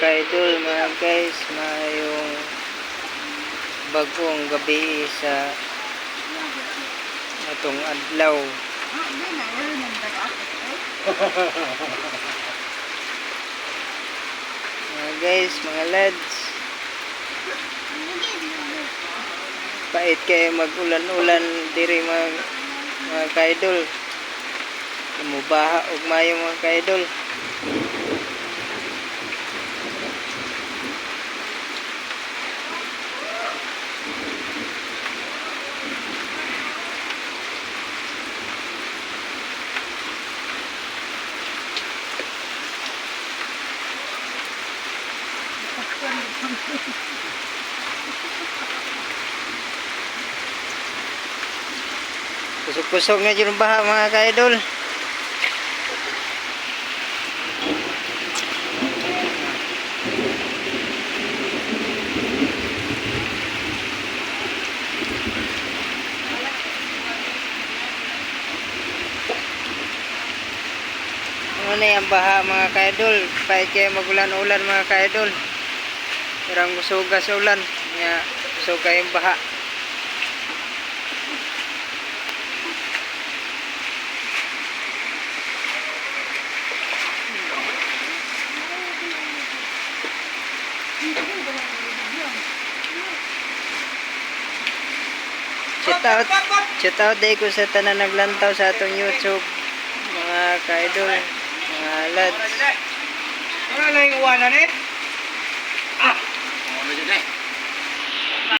ka-idol, mga guys, mayong bagong gabi sa atong adlaw. Mga guys, mga lads, pait kayo mag-ulan-ulan diri mga, mga ka-idol. Mubaha og mayo mga ka-idol. Kusog-kusog na dyan baha mga ka-idol. Ano na yung baha mga ka-idol? Pahit kayo magulan-ulan mga ka-idol. Parang gusuga sa ulan. Nga, kusog kayong baha. Shout out, day ko sa tanan naglantaw sa atong YouTube. Mga ka-idol, mga lads. Ano lang yung uwanan eh?